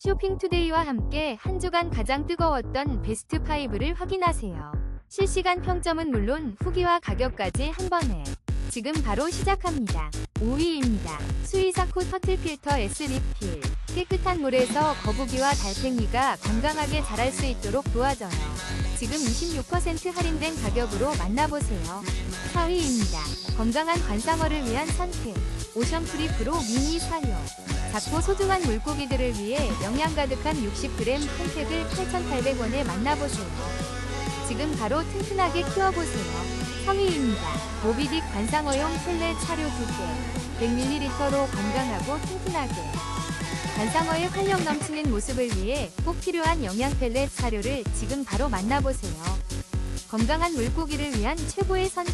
쇼핑투데이와 함께 한 주간 가장 뜨거웠던 베스트 5를 확인하세요. 실시간 평점은 물론 후기와 가격까지 한 번에. 지금 바로 시작합니다. 5위입니다. 수이사코 터틀 필터 S 리필. 깨끗한 물에서 거북이와 달팽이가 건강하게 자랄 수 있도록 도와줘요. 지금 26% 할인된 가격으로 만나보세요. 4위입니다. 건강한 관상어를 위한 선택. 오션프리 프로 미니 사료. 작고 소중한 물고기들을 위해 영양 가득한 60g 팬팩을 8,800원에 만나보세요. 지금 바로 튼튼하게 키워보세요. 3위입니다. 모비딕 관상어용 실내 차료 2개. 100ml로 건강하고 튼튼하게. 관상어의 활력 넘치는 모습을 위해 꼭 필요한 영양 펠렛 사료를 지금 바로 만나보세요. 건강한 물고기를 위한 최고의 선택.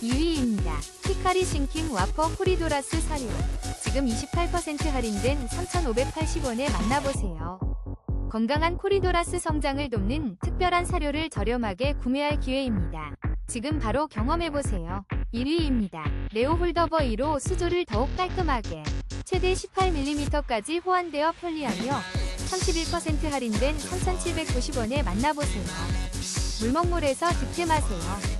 2위입니다. 히카리 싱킹 와퍼 코리도라스 사료. 지금 28% 할인된 3,580원에 만나보세요. 건강한 코리도라스 성장을 돕는 특별한 사료를 저렴하게 구매할 기회입니다. 지금 바로 경험해보세요. 1위입니다. 레오 홀더버 2로 수조를 더욱 깔끔하게 최대 18mm까지 호환되어 편리하며 31% 할인된 3,790원에 만나보세요. 물먹물에서 득템하세요.